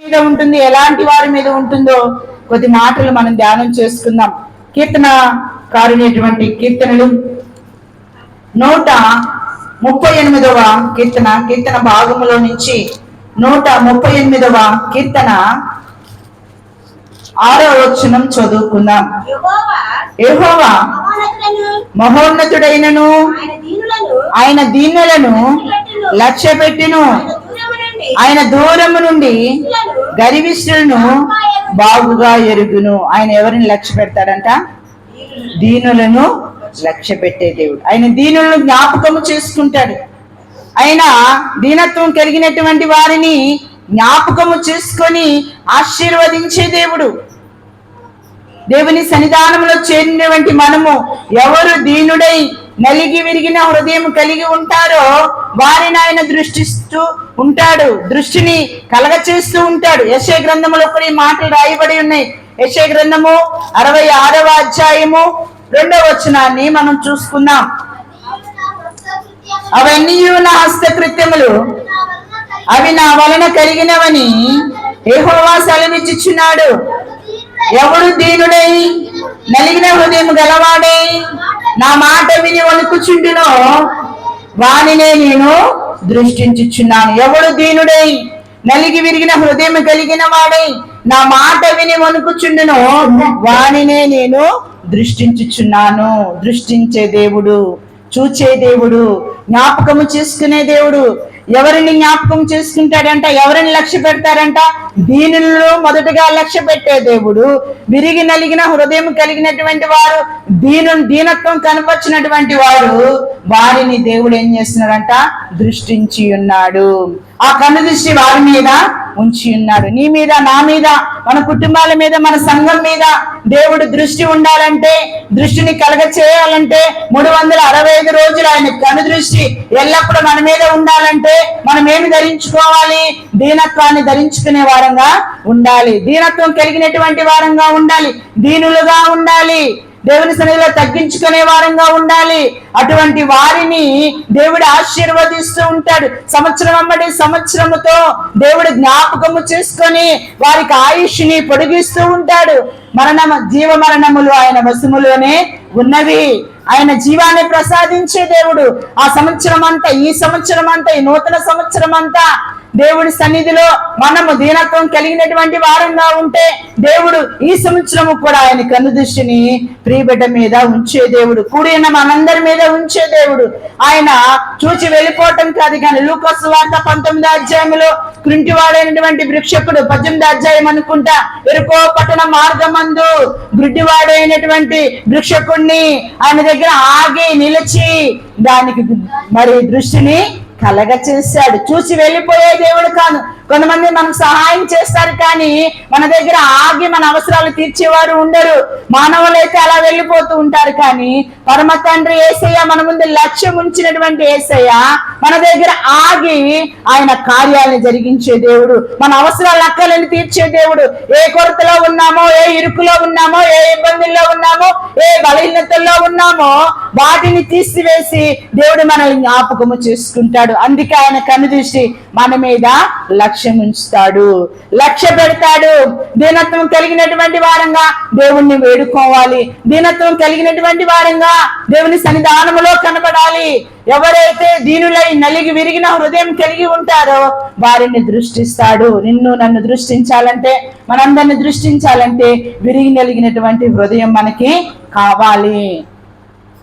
మీద ఉంటుంది ఎలాంటి వారి మీద ఉంటుందో కొద్ది మాటలు మనం ధ్యానం చేసుకుందాం. కీర్తన కారునేటువంటి కీర్తనలు. నూట ముప్పై ఎనిమిదవ కీర్తన కీర్తన భాగములో నుంచి నూట ముప్పై ఎనిమిదవ కీర్తన ఆరో వచనం చదువుకుందాం. యెహోవా మహోన్నతులను మహోన్నతుడైనను ఆయన దీనులను లక్ష్య పెట్టును ఆయన దూరము నుండి గరివిష్ణులను బాగుగా ఎరుగును. ఆయన ఎవరిని లక్ష్య పెడతాడంట? దీనులను లక్ష్య పెట్టే దేవుడు. ఆయన దీనులను జ్ఞాపకము చేసుకుంటాడు. ఆయన దీనత్వం కలిగినటువంటి వారిని జ్ఞాపకము చేసుకొని ఆశీర్వదించే దేవుడు. దేవుని సన్నిధానంలో చేరినటువంటి మనము ఎవరు దీనుడై నలిగి విరిగిన హృదయం కలిగి ఉంటారో వారిని ఆయన దృష్టిస్తూ ఉంటాడు. దృష్టిని కలగ చేస్తూ ఉంటాడు. యశే గ్రంథములో కొన్ని మాటలు రాయబడి ఉన్నాయి. యశే గ్రంథము అరవై ఆరవ అధ్యాయము రెండవ వచనాన్ని మనం చూసుకుందాం. అవన్నీ నా హస్తకృత్యములు. అవి నా వలన కలిగినవని ఏహోవా సెలవిచ్చుచున్నాడు. ఎవడు దీనుడై నలిగిన హృదయం గలవాడై నా మాట విని వణుకుచుండునో? వానినే నేను దృష్టించుచున్నాను. ఎవడు దీనుడై నలిగి విరిగిన హృదయం కలిగిన వాడై నా మాట విని వణుకుచుండునో? వానినే నేను దృష్టించుచున్నాను. దృష్టించే దేవుడు చూచే దేవుడు జ్ఞాపకము చేసుకునే దేవుడు ఎవరిని జ్ఞాపకం చేసుకుంటాడంట? ఎవరిని లక్ష్య పెడతారంట? దీనిలో మొదటగా లక్ష్య పెట్టే దేవుడు విరిగి నలిగిన హృదయం కలిగినటువంటి వారు దీని దీనత్వం కనపరిచినటువంటి వారు వారిని దేవుడు ఏం చేస్తున్నాడంట? దృష్టించి ఉన్నాడు. ఆ కన్ను దృష్టి వారి మీద ఉంచి ఉన్నాడు. నీ మీద నా మీద మన కుటుంబాల మీద మన సంఘం మీద దేవుడు దృష్టి ఉండాలంటే దృష్టిని కలగ చేయాలంటే మూడు వందల అరవై ఐదు రోజులు ఆయన కను దృష్టి ఎల్లప్పుడూ మన మీద ఉండాలంటే మనం ఏమి ధరించుకోవాలి? దీనత్వాన్ని ధరించుకునే వారంగా ఉండాలి. దీనత్వం కలిగినటువంటి వారంగా ఉండాలి. దీనులుగా ఉండాలి. దేవుని సన్నిధిలో తగ్గించుకునే వారంగా ఉండాలి. అటువంటి వారిని దేవుడు ఆశీర్వదిస్తూ ఉంటాడు. సంవత్సరం అమ్మడి సంవత్సరముతో దేవుడు జ్ఞాపకము చేసుకొని వారికి ఆయుష్ని పొడిగిస్తూ ఉంటాడు. మరణ జీవ మరణములు ఆయన వశములోనే ఉన్నవి. ఆయన జీవాన్ని ప్రసాదించే దేవుడు. ఆ సంవత్సరం అంతా ఈ సంవత్సరం అంతా ఈ నూతన సంవత్సరం అంతా దేవుడి సన్నిధిలో మనము దీనత్వం కలిగినటువంటి వారంగా ఉంటే దేవుడు ఈ సంవత్సరము కూడా ఆయన కనుదృష్టిని ప్రియబిడ్డ మీద ఉంచే దేవుడు. కూడిన మనందరి మీద ఉంచే దేవుడు. ఆయన చూచి వెళ్ళిపోవటం కాదు కానీ లూకస్ వార్త పంతొమ్మిది అధ్యాయంలో కృంటివాడైనటువంటి వృక్షకుడు పద్దెనిమిది అధ్యాయం అనుకుంటా ఎరుకో పట్టణ మార్గమందు గుడ్డివాడైనటువంటి వృక్షకుణ్ణి ఆయన దగ్గర ఆగి నిలిచి దానికి మరి దృష్టిని కలగ చూశాడు. చూసి వెళ్ళిపోయే దేవుడు కాను కొంతమంది మనకు సహాయం చేస్తారు కానీ మన దగ్గర ఆగి మన అవసరాలు తీర్చేవారు ఉండరు. మానవులైతే అలా వెళ్ళిపోతూ ఉంటారు కానీ పరమ తండ్రి ఏసయ్య మన ముందు లక్ష్యం ఉంచినటువంటి ఏసయ్య మన దగ్గర ఆగి ఆయన కార్యాలను జరిగించే దేవుడు. మన అవసరాలు అక్కలను తీర్చే దేవుడు. ఏ కొరతలో ఉన్నామో ఏ ఇరుకులో ఉన్నామో ఏ ఇబ్బందుల్లో ఉన్నామో ఏ బలహీనతల్లో ఉన్నామో వాటిని తీసివేసి దేవుడు మనల్ని జ్ఞాపకము చేసుకుంటాడు. అందుకే ఆయన కనుదృష్టి మన మీద లక్ష్యం ఉంచుతాడు లక్ష్య పెడతాడు దీనత్వం కలిగినటువంటి వారంగా దేవుణ్ణి వేడుకోవాలి. దీనత్వం కలిగినటువంటి వారంగా దేవుని సన్నిధానములో కనబడాలి ఎవరైతే దీనులై నలిగి విరిగిన హృదయం కలిగి ఉంటారో వారిని దృష్టిస్తాడు. నిన్ను నన్ను దృష్టించాలంటే మనందరిని దృష్టించాలంటే విరిగి నలిగినటువంటి హృదయం మనకి కావాలి.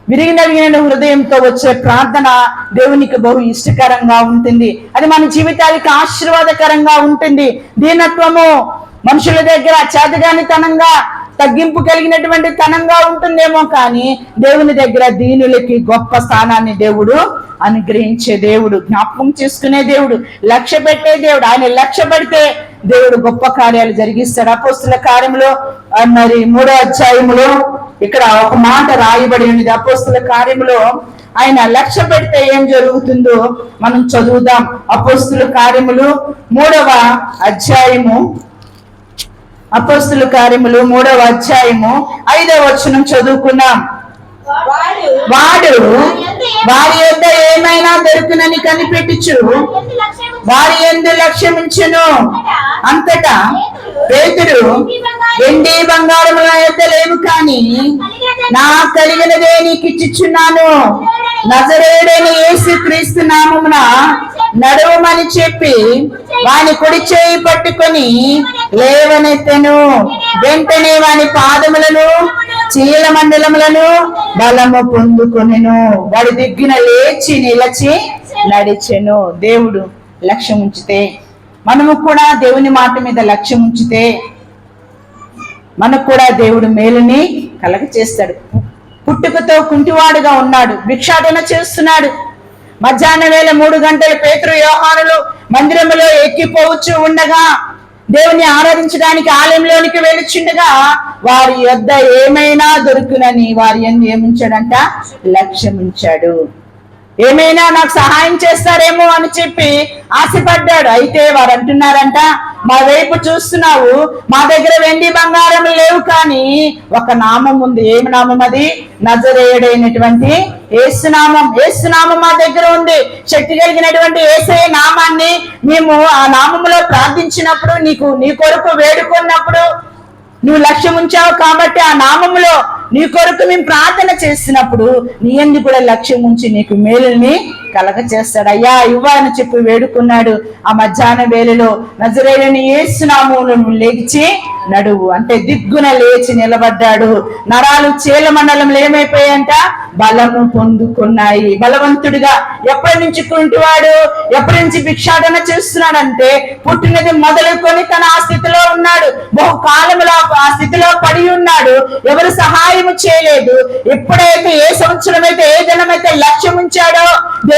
విరిగిన నలిగిన హృదయంతో వచ్చే ప్రార్థన దేవునికి బహు ఇష్టకరంగా ఉంటుంది. అది మన జీవితానికి ఆశీర్వాదకరంగా ఉంటుంది. దీనత్వము మనుషుల దగ్గర చేతగానితనంగా తగ్గింపు కలిగినటువంటి తనంగా ఉంటుందేమో కానీ దేవుని దగ్గర దీనులకి గొప్ప స్థానాన్ని దేవుడు అనుగ్రహించే దేవుడు జ్ఞాపకం చేసుకునే దేవుడు లక్ష్య పెట్టే దేవుడు. ఆయన లక్ష్య పెడితే దేవుడు గొప్ప కార్యాలు జరిగిస్తాడు. అపోస్తుల కార్యంలో మరి మూడో అధ్యాయంలో ఇక్కడ ఒక మాట రాయబడి ఉంది అపోస్తుల కార్యములో ఆయన లక్ష్య పెడితే ఏం జరుగుతుందో మనం చదువుదాం. అపోస్తుల కార్యములు మూడవ అధ్యాయము. అపోస్తుల కార్యములు మూడవ అధ్యాయము. ఐదవ వచనం చదువుకున్నాం. వాడు వారి యొద్ద ఏమైనా దొరుకునని కనిపెట్టుచు వారి ఎందు లక్ష్యమించును. అంతటా? పేతురు వెండి బంగారముల యొక్క లేవు కాని నా కలిగినదే నీకు ఇచ్చిచున్నాను నజరేడని యేసు క్రీస్తు నామమున నడవమని చెప్పి వాని కుడి చేయి పట్టుకొని లేవనెత్తెను. వెంటనే వాని పాదములను చీల మండలములను బలము పొందుకొనెను. వాడి దిగ్గిన లేచి నిలచి నడిచెను. దేవుడు లక్ష్యం ఉంచితే మనము కూడా దేవుని మాట మీద లక్ష్యం ఉంచితే మనకు కూడా దేవుడు మేలుని కలగ చేస్తాడు. పుట్టుకతో కుంటివాడుగా ఉన్నాడు. భిక్షాటన చేస్తున్నాడు. మధ్యాహ్న వేళ మూడు గంటల పేతురు వ్యవహారాలు మందిరములో ఎక్కిపోవచ్చు ఉండగా దేవుని ఆరాధించడానికి ఆలయంలోనికి వెళ్ళుచుండగా వారి యొద్ద ఏమైనా దొరుకునని వారి ఎందు ఏముంచాడంట? లక్ష్యముంచాడు. ఏమైనా నాకు సహాయం చేస్తారేమో అని చెప్పి ఆశపడ్డాడు. అయితే వారు అంటున్నారంట మా వైపు చూస్తున్నావు మా దగ్గర వెండి బంగారం లేవు కానీ ఒక నామం ఉంది. ఏమి నామం అది? నజరేయుడైనటువంటి ఏసునామం ఏసునామం మా దగ్గర ఉంది. శక్తి కలిగినటువంటి ఏసే నామాన్ని మేము ఆ నామములో ప్రార్థించినప్పుడు నీకు నీ కొరకు వేడుకున్నప్పుడు నువ్వు లక్ష్యం ఉంచావు కాబట్టి ఆ నామములో నీ కొరకు మేము ప్రార్థన చేసినప్పుడు నీ ఎందు కూడా లక్ష్యం ఉంచి నీకు మేలుని కలగ చేస్తాడు. అయ్యా ఇవ్వ అని చెప్పి వేడుకున్నాడు. ఆ మధ్యాహ్న వేళలో నజరేయుని ఏసునామములో లేచి నడువు. అంటే దిగ్గున లేచి నిలబడ్డాడు. నరాలు చీల మండలంలో ఏమైపోయాయంట? బలము పొందుకున్నాయి. బలవంతుడిగా ఎప్పటి నుంచి కుంటివాడు? ఎప్పటి నుంచి భిక్షాటన చేస్తున్నాడంటే పుట్టినది మొదలుకొని తన ఆ స్థితిలో ఉన్నాడు. బహుకాలంలో ఆ స్థితిలో పడి ఉన్నాడు. ఎవరు సహాయం చేయలేదు. ఎప్పుడైతే ఏ సంవత్సరం అయితే ఏ దినమైతే లక్ష్యం ఉంచాడో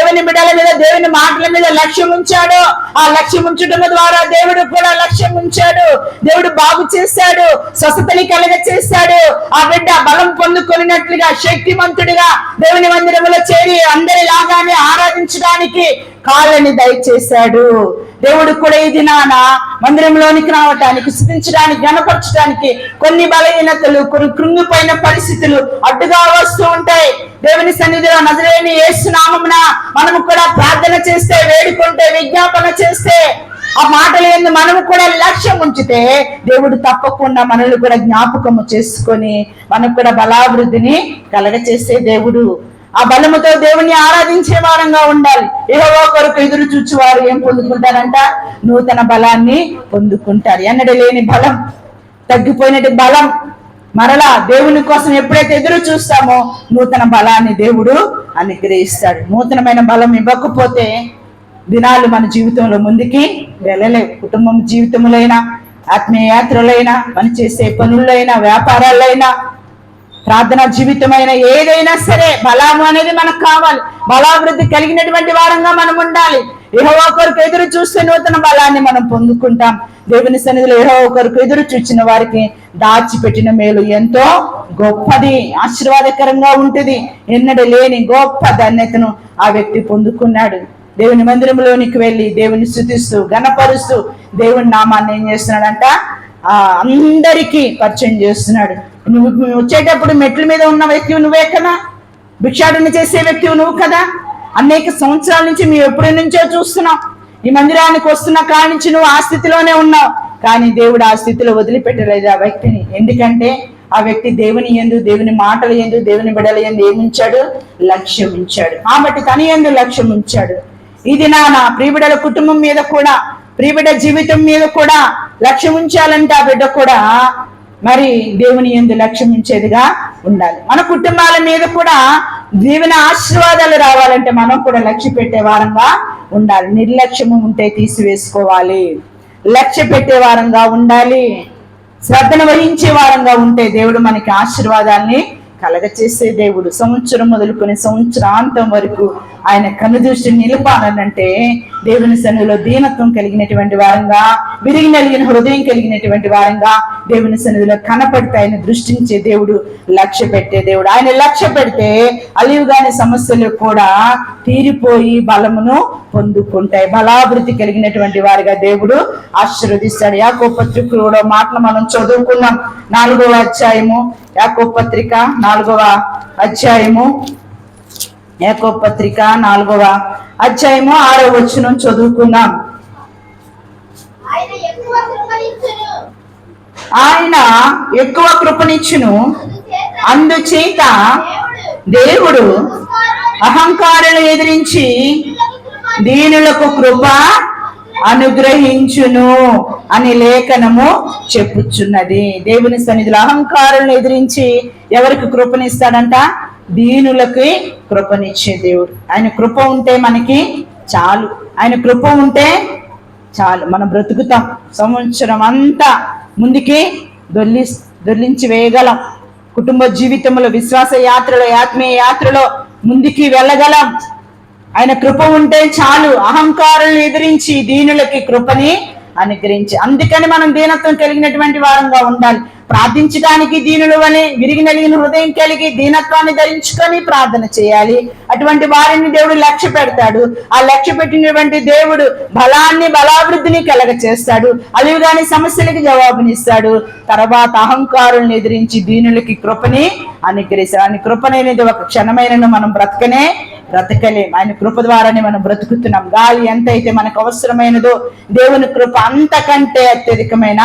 దేవుని బిడ్డల మీద దేవుని మాటల మీద లక్ష్యం ఉంచాడో. ఆ లక్ష్యం ఉంచడం ద్వారా దేవుడు కూడా సాక్ష్యం ఉంచాడు. దేవుడు బాగు చేశాడు. స్వస్థతని కలగ చేశాడు ఆ బిడ్డ బలం పొందుకొనినట్లుగా శక్తిమంతుడిగా దేవుని మందిరంలో చేరి అందరిలాగానే ఆరాధించడానికి కాలని దయచేశాడు. దేవుడు కూడా ఇది నాన్న మందిరంలోనికి రావటానికి స్థుతించడానికి గణపరచడానికి కొన్ని బలహీనతలు కొన్ని కృంగిపోయిన పరిస్థితులు అడ్డుగా వస్తూ ఉంటాయి. దేవుని సన్నిధిలో నజరేని ఏసునామమున మనము కూడా ప్రార్థన చేస్తే వేడుకుంటే విజ్ఞాపన చేస్తే ఆ మాటలు ఎందు మనము కూడా లక్ష్యం ఉంచితే దేవుడు తప్పకుండా మనల్ని కూడా జ్ఞాపకము చేసుకొని మనకు కూడా బలాభివృద్ధిని కలగచేసే దేవుడు. ఆ బలముతో దేవుణ్ణి ఆరాధించే వారంగా ఉండాలి. ఏవో కొరకు ఎదురు చూచువారు ఏం పొందుకుంటారంట? నూతన బలాన్ని పొందుకుంటారు. ఎన్నడ లేని బలం తగ్గిపోయినటి బలం. మరలా దేవుని కోసం ఎప్పుడైతే ఎదురు చూస్తామో నూతన బలాన్ని దేవుడు అనుగ్రహిస్తాడు. నూతనమైన బలం ఇవ్వకపోతే దినాలు మన జీవితంలో ముందుకి వెళ్ళలేవు. కుటుంబం జీవితములైనా ఆత్మీయ యాత్రలైనా మనం చేసే పనులైనా వ్యాపారాలైనా ప్రార్థన జీవితమైన ఏదైనా సరే బలము అనేది మనకు కావాలి. బలాభివృద్ధి కలిగినటువంటి వారంగా మనం ఉండాలి. ఏహో ఒకరికి ఎదురు చూస్తే నూతన బలాన్ని మనం పొందుకుంటాం. దేవుని సన్నిధిలో ఏహో ఒకరికి ఎదురు చూచిన వారికి దాచిపెట్టిన మేలు ఎంతో గొప్పది ఆశీర్వాదకరంగా ఉంటుంది. ఎన్నడూ లేని గొప్ప ధన్యతను ఆ వ్యక్తి పొందుకున్నాడు. దేవుని మందిరంలోనికి వెళ్ళి దేవుని స్థుతిస్తూ గణపరుస్తూ దేవుని నామాన్ని ఏం చేస్తున్నాడంట? ఆ అందరికీ పరిచయం చేస్తున్నాడు. నువ్వు నువ్వు వచ్చేటప్పుడు మెట్ల మీద ఉన్న వ్యక్తి నువ్వే కదా? భిక్షాటన చేసే వ్యక్తి నువ్వు కదా? అనేక సంవత్సరాల నుంచి మేము ఎప్పటి నుంచో చూస్తున్నాం. ఈ మందిరానికి వస్తున్న కాడి నుంచి నువ్వు ఆ స్థితిలోనే ఉన్నావు. కానీ దేవుడు ఆ స్థితిలో వదిలిపెట్టలేదు ఆ వ్యక్తిని. ఎందుకంటే ఆ వ్యక్తి దేవుని ఎందు దేవుని మాటలు ఎందు దేవుని బిడల ఎందు ఏముంచాడు? లక్ష్యం ఉంచాడు కాబట్టి తన ఎందు లక్ష్యం ఉంచాడు ఇది నా నా ప్రియబిడల కుటుంబం మీద కూడా ప్రియబిడ్డ జీవితం మీద కూడా లక్ష్యం ఉంచాలంటే ఆ బిడ్డ కూడా. మరి దేవుని ఎందు లక్ష్యం ఉంచేదిగా ఉండాలి. మన కుటుంబాల మీద కూడా దీవెన ఆశీర్వాదాలు రావాలంటే మనం కూడా లక్ష్య పెట్టే వారంగా ఉండాలి. నిర్లక్ష్యము ఉంటే తీసివేసుకోవాలి. లక్ష్య పెట్టే వారంగా ఉండాలి. శ్రద్ధను వహించే వారంగా ఉంటే దేవుడు మనకి ఆశీర్వాదాల్ని కలగచేసే దేవుడు. సంవత్సరం మొదలుకొని సంవత్సరాంతం వరకు ఆయన కనుదృష్టి నిలపాలనంటే దేవుని సన్నిధిలో దీనత్వం కలిగినటువంటి వారంగా విరిగి నలిగిన హృదయం కలిగినటువంటి వారంగా దేవుని సన్నిధిలో కనపడితే ఆయన దృష్టించే దేవుడు లక్ష్య పెట్టే దేవుడు. ఆయన లక్ష్య పెడితే అలివుగాని సమస్యలు కూడా తీరిపోయి బలమును పొందుకుంటాయి. బలాభివృద్ధి కలిగినటువంటి వారిగా దేవుడు ఆశీర్వదిస్తాడు. యాకో పత్రికలో కూడా మాటలు మనం చదువుకున్నాం. నాలుగవ అధ్యాయము. యాకో పత్రిక నాలుగవ అధ్యాయము. యాకో పత్రిక నాలుగవ అధ్యాయము ఆరో వచనం చదువుకుందాం. ఆయన ఎక్కువ కృపనిచ్చును. అందుచేత దేవుడు అహంకారులు ఎదిరించి దీనులకు కృప అనుగ్రహించును అని లేఖనము చెప్పుచున్నది. దేవుని సన్నిధిలో అహంకారులను ఎదిరించి ఎవరికి కృపనిస్తాడంట? దీనులకి కృపనిచ్చే దేవుడు. ఆయన కృప ఉంటే మనకి చాలు. ఆయన కృప ఉంటే చాలు. మనం బ్రతుకుతాం. సంవత్సరం అంతా ముందుకి దొల్లి దొల్లించి వేయగలం. కుటుంబ జీవితంలో విశ్వాస యాత్రలో ఆత్మీయ యాత్రలో ముందుకి వెళ్ళగలం. ఆయన కృప ఉంటే చాలు. అహంకారులను ఎదిరించి దీనులకి కృపని అనుగ్రహించి. అందుకని మనం దీనత్వం కలిగినటువంటి వారంగా ఉండాలి. ప్రార్థించడానికి దీనులు అని విరిగి నలిగిన హృదయం కలిగి దీనత్వాన్ని ధరించుకొని ప్రార్థన చేయాలి. అటువంటి వారిని దేవుడు లక్ష్య పెడతాడు. ఆ లక్ష్య పెట్టినటువంటి దేవుడు బలాన్ని బలాభివృద్ధిని కలగ చేస్తాడు అలివిగాని సమస్యలకి జవాబునిస్తాడు. తర్వాత అహంకారులను ఎదిరించి దీనులకి కృపని అనుగ్రహిస్తాడు. అని కృపనేది ఒక క్షణమైనను మనం బ్రతకనే బ్రతకలేం ఆయన కృప ద్వారానే మనం బ్రతుకుతున్నాం. గాలి ఎంత అయితే మనకు అవసరమైనదో దేవుని కృప అంతకంటే అత్యధికమైన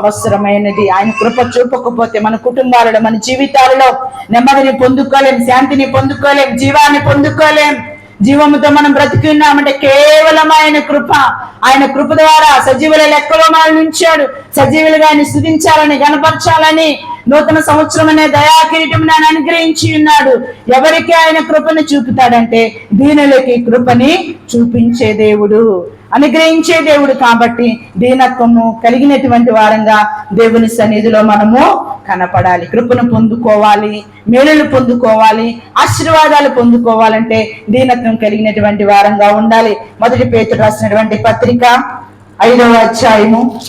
అవసరమైనది. ఆయన కృప చూపకపోతే మన కుటుంబాలలో మన జీవితాలలో నెమ్మదిని పొందుకోలేం శాంతిని పొందుకోలేం జీవాన్ని పొందుకోలేం. జీవముతో మనం బ్రతికున్నామంటే కేవలం ఆయన కృప. ఆయన కృప ద్వారా సజీవుల లెక్కలో మనల్ని ఉంచాడు. సజీవులుగా ఆయన స్థుతించాలని గనపరచాలని నూతన సంవత్సరం అనే దయా కిరీటం ఆయన అనుగ్రహించి ఉన్నాడు. ఎవరికి ఆయన కృపను చూపుతాడంటే దీనులకి కృపని చూపించే దేవుడు. అనుగ్రహించే దేవుడు కాబట్టి దీనత్వము కలిగినటువంటి వారంగా దేవుని సన్నిధిలో మనము కనపడాలి. కృపను పొందుకోవాలి మేలులు పొందుకోవాలి ఆశీర్వాదాలు పొందుకోవాలంటే దీనత్వం కలిగినటువంటి వారంగా ఉండాలి. మొదటి పేతుడు రాసినటువంటి పత్రిక ఐదవ అధ్యాయము.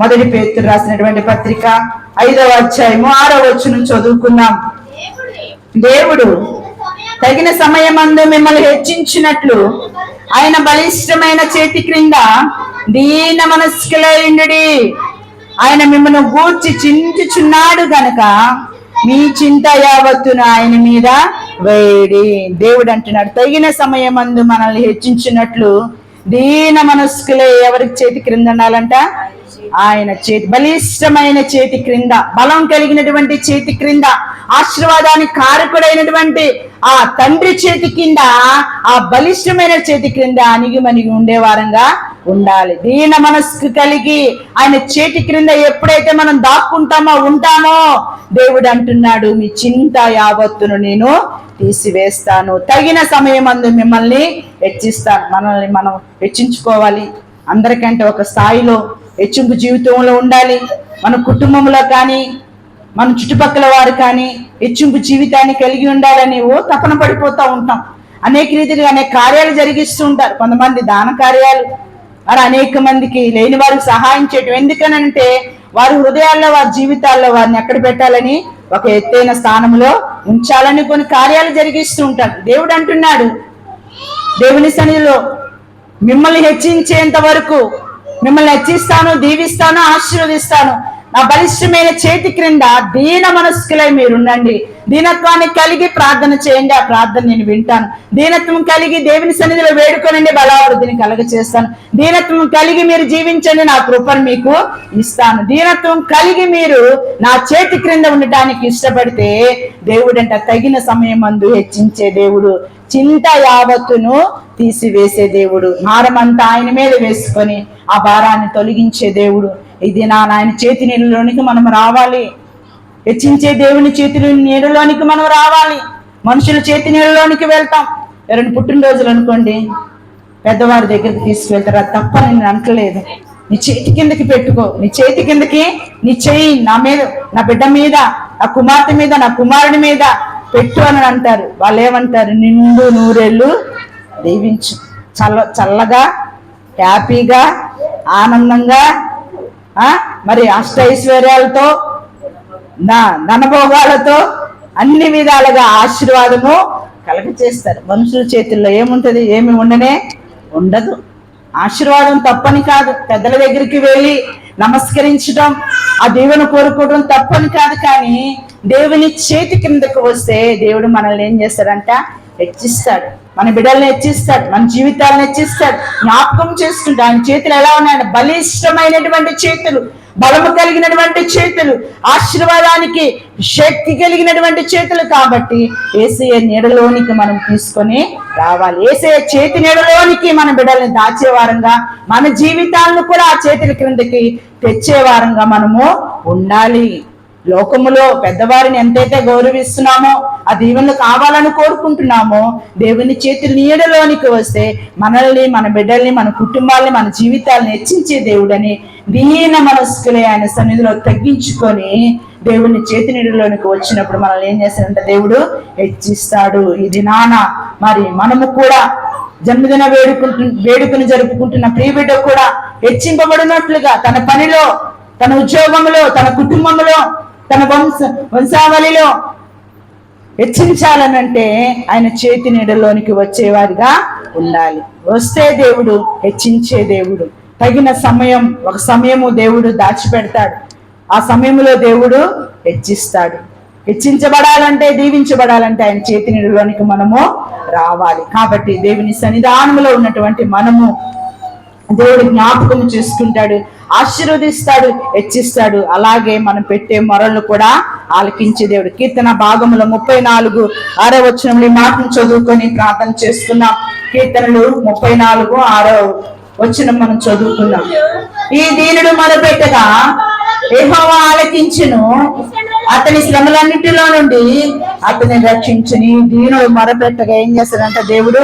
మొదటి పేతుడు రాసినటువంటి పత్రిక ఐదవ అధ్యాయము. ఆరవ వచ్చును చదువుకున్నాం దేవుడే తగిన సమయమందు మిమ్మల్ని హెచ్చించినట్లు ఆయన బలిష్టమైన చేతి క్రింద దీన మనస్కులైండుడి ఆయన మిమ్మల్ని గూర్చి చించుచున్నాడు గనక మీ చింత యావత్తును ఆయన మీద వేడి. దేవుడు అంటున్నాడు తగిన సమయమందు మనల్ని హెచ్చించినట్లు దీన మనస్కులే ఎవరికి చేతి క్రింద ఉండాలంట? ఆయన చేతి బలిష్టమైన చేతి క్రింద బలం కలిగినటువంటి చేతి క్రింద. ఆశీర్వాదానికి కారకుడైనటువంటి ఆ తండ్రి చేతి కింద ఆ బలిష్టమైన చేతి క్రింద అణిగి మణిగి ఉండాలి. దీన మనస్సు కలిగి ఆయన చేతి క్రింద ఎప్పుడైతే మనం దాక్కుంటామో ఉంటామో దేవుడు అంటున్నాడు మీ చింత యావత్తును నేను తీసివేస్తాను. తగిన సమయం అందు మిమ్మల్ని హెచ్చిస్తాను. మనల్ని మనం హెచ్చించుకోవాలి. అందరికంటే ఒక స్థాయిలో హెచ్చింపు జీవితంలో ఉండాలి. మన కుటుంబంలో కానీ మన చుట్టుపక్కల వారు కానీ హెచ్చింపు జీవితాన్ని కలిగి ఉండాలని ఓ తపన పడిపోతూ ఉంటాం. అనేక రీతిగా అనేక కార్యాలు జరిగిస్తూ ఉంటారు. కొంతమంది దాన కార్యాలు మరి అనేక మందికి లేని వారికి సహాయం చేయటం. ఎందుకనంటే వారి హృదయాల్లో వారి జీవితాల్లో వారిని ఎక్కడ పెట్టాలని ఒక ఎత్తైన స్థానంలో ఉంచాలని కొన్ని కార్యాలు జరిగిస్తూ ఉంటారు. దేవుడు అంటున్నాడు దేవుని సన్నిధిలో మిమ్మల్ని హెచ్చించేంత వరకు మిమ్మల్ని హెచ్చిస్తాను దీవిస్తాను ఆశీర్వదిస్తాను. నా బలిష్టమైన చేతి క్రింద దీన మనస్కులై మీరుండండి. దీనత్వాన్ని కలిగి ప్రార్థన చేయండి. ఆ ప్రార్థన నేను వింటాను. దీనత్వం కలిగి దేవుని సన్నిధిలో వేడుకొనండి. బలావృద్ధిని కలగ చేస్తాను దీనత్వం కలిగి మీరు జీవించండి. నా కృపను మీకు ఇస్తాను. దీనత్వం కలిగి మీరు నా చేతి క్రింద ఉండటానికి ఇష్టపడితే దేవుడంట తగిన సమయం అందు హెచ్చించే దేవుడు. చింత యావత్తును తీసివేసే దేవుడు. భారమంతా ఆయన మీద వేసుకొని ఆ భారాన్ని తొలగించే దేవుడు. ఇది నా ఆయన చేతి నీళ్ళలోనికి మనం రావాలి. హెచ్చించే దేవుని చేతి నీళ్ళలోనికి మనం రావాలి. మనుషుల చేతి నీళ్ళలోనికి వెళ్తాం. ఎవరైనా పుట్టినరోజులు అనుకోండి పెద్దవారి దగ్గరికి తీసుకువెళ్తారు అది తప్ప నేను అనట్లేదు నీ చేతి కిందకి పెట్టుకో. నీ చేతి కిందకి నీ చెయ్యి నా మీద నా బిడ్డ మీద నా కుమార్తె మీద నా కుమారుడి మీద పెట్టు అని అంటారు. వాళ్ళు ఏమంటారు? నిండు నూరేళ్ళు దీవించు. చల్ల చల్లగా హ్యాపీగా ఆనందంగా మరి అష్టైశ్వర్యాలతో నా ధనభోగాలతో అన్ని విధాలుగా ఆశీర్వాదము కలగ చేస్తారు మనుషుల చేతుల్లో ఏముంటది? ఏమి ఉండనే ఉండదు. ఆశీర్వాదం తప్పని కాదు. పెద్దల దగ్గరికి వెళ్ళి నమస్కరించడం ఆ దేవుని కోరుకోవడం తప్పని కాదు కానీ దేవుని చేతి కిందకు వస్తే దేవుడు మనల్ని ఏం చేస్తాడంట? హెచ్చిస్తాడు. మన బిడ్డల్ని హెచ్చిస్తాడు మన జీవితాలను హెచ్చిస్తాడు. జ్ఞాపకం చేసుకుంటాడు. ఆయన చేతులు ఎలా ఉన్నాయని బలిష్టమైనటువంటి చేతులు బలము కలిగినటువంటి చేతులు ఆశీర్వాదానికి శక్తి కలిగినటువంటి చేతులు కాబట్టి ఏసయ నీడలోనికి మనం తీసుకొని రావాలి. ఏసయ చేతి నీడలోనికి మన బిడ్డల్ని దాచేవారంగా మన జీవితాలను కూడా ఆ చేతుల క్రిందకి తెచ్చేవారంగా మనము ఉండాలి. లోకములో పెద్దవారిని ఎంతైతే గౌరవిస్తున్నామో ఆ దీవెనలు కావాలని కోరుకుంటున్నామో దేవుని చేతులు నీడలోనికి వస్తే మనల్ని మన బిడ్డల్ని మన కుటుంబాల్ని మన జీవితాలను హెచ్చించే దేవుడని దీన మనస్కులే ఆయన సన్నిధిలో తగ్గించుకొని దేవుని చేతి నీడలోనికి వచ్చినప్పుడు మనల్ని ఏం చేస్తాడంటే దేవుడు హెచ్చిస్తాడు. ఇది నాన్న మరి మనము కూడా జన్మదిన వేడుకుంటు వేడుకను జరుపుకుంటున్న ప్రియ బిడ్డ కూడా హెచ్చింపబడినట్లుగా తన పనిలో తన ఉద్యోగంలో తన కుటుంబంలో తన వంశ వంశావళిలో హెచ్చించాలనంటే ఆయన చేతి నీడలోనికి వచ్చేవారిగా ఉండాలి. వస్తే దేవుడు హెచ్చించే దేవుడు. తగిన సమయం ఒక సమయము దేవుడు దాచిపెడతాడు. ఆ సమయంలో దేవుడు హెచ్చిస్తాడు. హెచ్చించబడాలంటే దీవించబడాలంటే ఆయన చేతి నీడలోనికి మనము రావాలి. కాబట్టి దేవుని సన్నిధానంలో ఉన్నటువంటి మనము దేవుడు జ్ఞాపకం చేసుకుంటాడు ఆశీర్వదిస్తాడు హెచ్చిస్తాడు. అలాగే మనం పెట్టే మొరలు కూడా ఆలకించి దేవుడు. కీర్తన భాగంలో ముప్పై నాలుగు ఆరో వచనంలో ఈ మాటను చదువుకొని ప్రార్థన చేసుకున్నాం కీర్తనలు ముప్పై నాలుగు ఆరో వచనం మనం చదువుకున్నాం ఈ దీనుడు మొదలుపెట్టగా యెహోవా ఆలకించును. అతని శ్రమలన్నిటిలో నుండి అతని రక్షించుని దీనుడు మొరపెట్టగా ఏం చేస్తాడంట దేవుడు?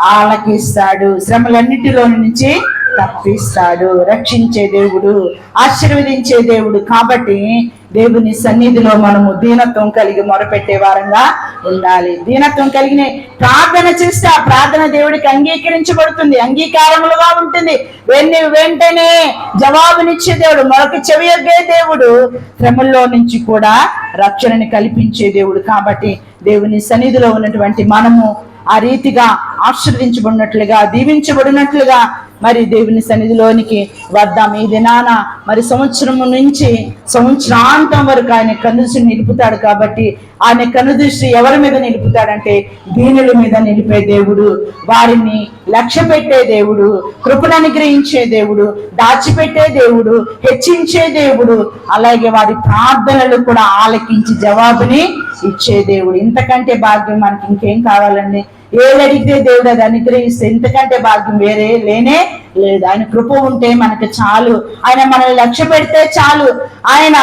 ఆలకిస్తాడు. శ్రమలన్నిటిలో నుంచి తప్పిస్తాడు. రక్షించే దేవుడు ఆశీర్వదించే దేవుడు కాబట్టి దేవుని సన్నిధిలో మనము దీనత్వం కలిగి మొరపెట్టే వారంగా ఉండాలి. దీనత్వం కలిగిన ప్రార్థన చేస్తే ఆ ప్రార్థన దేవుడికి అంగీకరించబడుతుంది. అంగీకారములుగా ఉంటుంది. వెన్ని వెంటనే జవాబునిచ్చే దేవుడు మరొక చెవియొగ్గే దేవుడు. శ్రమల్లో నుంచి కూడా రక్షణని కల్పించే దేవుడు కాబట్టి దేవుని సన్నిధిలో ఉన్నటువంటి మనము ఆ రీతిగా ఆశీర్వించబడినట్లుగా దీవించబడినట్లుగా మరి దేవుని సన్నిధిలోనికి వద్దాం. ఈ దినాన మరి సంవత్సరం నుంచి సంవత్సరాంతం వరకు ఆయన కనుదృష్టి నిలుపుతాడు కాబట్టి ఆయన కనుదృష్టి ఎవరి మీద నిలుపుతాడంటే దీనుల మీద నిలిపే దేవుడు వారిని లక్ష్య పెట్టే దేవుడు కృపను అనుగ్రహించే దేవుడు దాచిపెట్టే దేవుడు హెచ్చించే దేవుడు అలాగే వారి ప్రార్థనలు కూడా ఆలకించి జవాబుని ఇచ్చే దేవుడు. ఇంతకంటే భాగ్యం మనకి ఇంకేం కావాలండి? ఏది అడిగితే దేవుడు అది అనుగ్రహిస్తే ఇంతకంటే భాగ్యం వేరే లేనే లేదు. ఆయన కృప ఉంటే మనకి చాలు. ఆయన మనల్ని లక్ష్య పెడితే చాలు. ఆయన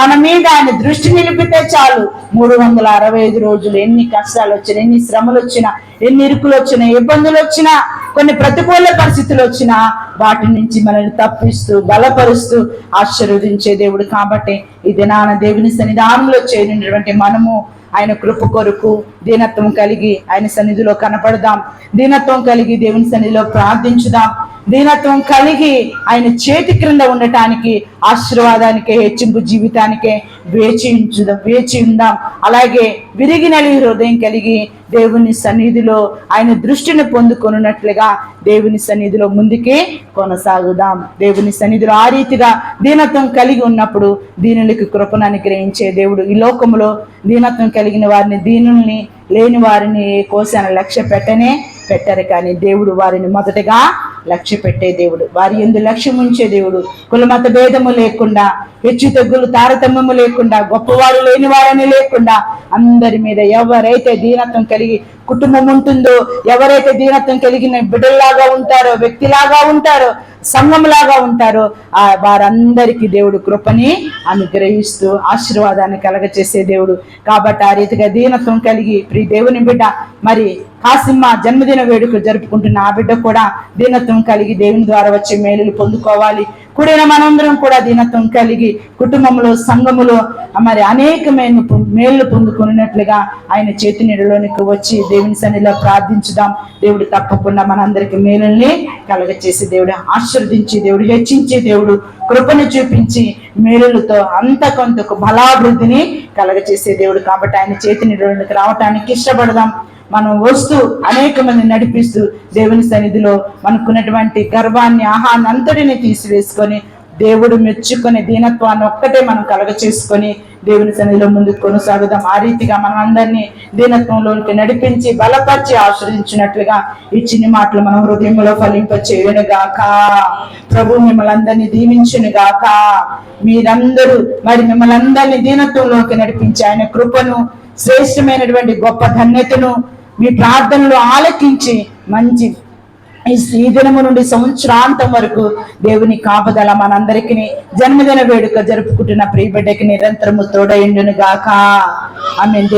మన మీద ఆయన దృష్టి నిలిపితే చాలు. మూడు వందల అరవై ఐదు రోజులు ఎన్ని కష్టాలు వచ్చినా ఎన్ని శ్రమలు వచ్చినా ఎన్ని ఇరుకులు వచ్చినా ఇబ్బందులు వచ్చినా కొన్ని ప్రతికూల పరిస్థితులు వచ్చినా వాటి నుంచి మనల్ని తప్పిస్తూ బలపరుస్తూ ఆశీర్వదించే దేవుడు. కాబట్టి ఈ దినాన దేవుని సన్నిధానంలో చేరినటువంటి మనము ఆయన కృప కొరకు దీనత్వం కలిగి ఆయన సన్నిధిలో కనపడదాం. దీనత్వం కలిగి దేవుని సన్నిధిలో ప్రార్థించుదాం. దీనత్వం కలిగి ఆయన చేతి క్రింద ఉండటానికి ఆశీర్వాదానికే హెచ్చింపు జీవితానికే వేచి ఉంచుదాం వేచి ఉందాం అలాగే విరిగి నలిగి హృదయం కలిగి దేవుని సన్నిధిలో ఆయన దృష్టిని పొందుకొనున్నట్లుగా దేవుని సన్నిధిలో ముందుకే కొనసాగుదాం. దేవుని సన్నిధిలో ఆ రీతిగా దీనత్వం కలిగి ఉన్నప్పుడు దీనులకి కృపను అనుగ్రహించే దేవుడు ఈ లోకములో దీనత్వం కలిగిన వారిని దీనుల్ని లేని వారిని కోసాన లక్ష్య పెట్టనే పెట్టరు కానీ దేవుడు వారిని మొదటగా లక్ష్య పెట్టే దేవుడు. వారి ఎందు లక్ష్యం ఉంచే దేవుడు. కులమత భేదము లేకుండా హెచ్చు తగ్గులు తారతమ్యము లేకుండా గొప్పవారు లేని వారని లేకుండా అందరి మీద ఎవరైతే దీనత్వం కలిగి కుటుంబం ఉంటుందో ఎవరైతే దీనత్వం కలిగిన బిడ్డల్లాగా ఉంటారో వ్యక్తిలాగా ఉంటారో సంఘంలాగా ఉంటారో ఆ వారందరికీ దేవుడు కృపని అనుగ్రహిస్తూ ఆశీర్వాదాన్ని కలగచేసే దేవుడు. కాబట్టి ఆ రీతిగా దీనత్వం కలిగి ప్రి దేవుని బిడ్డ మరి హాసిమ్మ జన్మదిన వేడుక జరుపుకుంటున్న ఆ బిడ్డ కూడా దీనత్వం కలిగి దేవుని ద్వారా వచ్చే మేలులు పొందుకోవాలి. కూడిన మనందరం కూడా దీనత్వం కలిగి కుటుంబంలో సంఘములో మరి అనేకమైన మేలు పొందుకున్నట్లుగా ఆయన చేతి నీడలోనికి వచ్చి దేవుని సన్నిధిలో ప్రార్థించుదాం. దేవుడు తప్పకుండా మనందరికి మేలుల్ని కలగచేసి దేవుడు ఆశీర్వదించి దేవుడు హెచ్చించి దేవుడు కృపను చూపించి మేలులతో అంత కొంత బలాభివృద్ధిని కలగచేసే దేవుడు. కాబట్టి ఆయన చేతి నీడలోనికి రావటానికి ఇష్టపడదాం. మనం వస్తూ అనేక మంది నడిపిస్తూ దేవుని సన్నిధిలో మనకున్నటువంటి గర్వాన్ని ఆహాన్ని అంతటిని తీసివేసుకొని దేవుడు మెచ్చుకొని దీనత్వాన్ని ఒక్కటే మనం కలగ చేసుకొని దేవుని సన్నిధిలో ముందుకు కొనసాగుదాం. ఆ రీతిగా మనం అందరినీ దీనత్వంలోనికి నడిపించి బలపరిచి ఆశ్రయించినట్లుగా ఈ చిన్ని మాటలు మన హృదయంలో ఫలింప గాక ప్రభు మిమ్మల్ని అందరినీ దీవించును గాక మీరందరూ మరి మిమ్మల్ని అందరినీ దీనత్వంలోకి నడిపించి ఆయన కృపను శ్రేష్టమైనటువంటి గొప్ప ధన్యతను మీ ప్రార్థనలు ఆలకించి మంచి ఈ ఈ దినము నుండి సంవత్సరాంతం వరకు దేవుని కాపుదల మనందరికి జన్మదిన వేడుక జరుపుకుంటున్న ప్రియబిడ్డకి నిరంతరము తోడైండును గాక ఆమె దేవుని